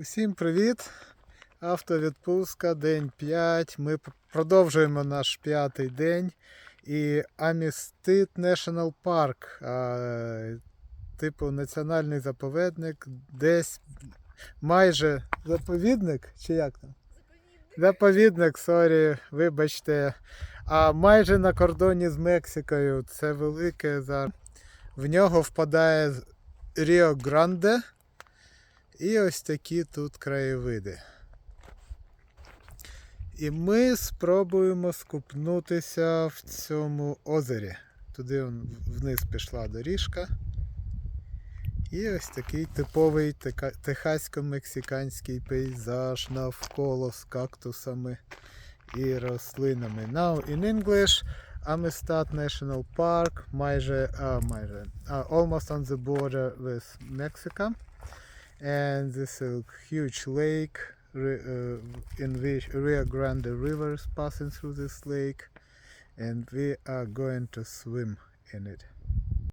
Усім привіт! Автовідпустка, день 5. Ми продовжуємо наш п'ятий день. І Амістит National Park, а, типу національний заповідник, десь майже заповідник, чи як там? Заповідник, сорі, вибачте. А майже на кордоні з Мексикою. Це велике. В нього впадає Ріо Гранде. І ось такі тут краєвиди. І ми спробуємо скупнутися в цьому озері. Туди вниз пішла доріжка. І ось такий типовий техасько-мексиканський пейзаж навколо з кактусами і рослинами. Now in English, Amistad National Park, майже, а, майже, а, almost on the border with Mexico. And this is a huge lake uh, in which Rio Grande River is passing through this lake, and we are going to swim in it.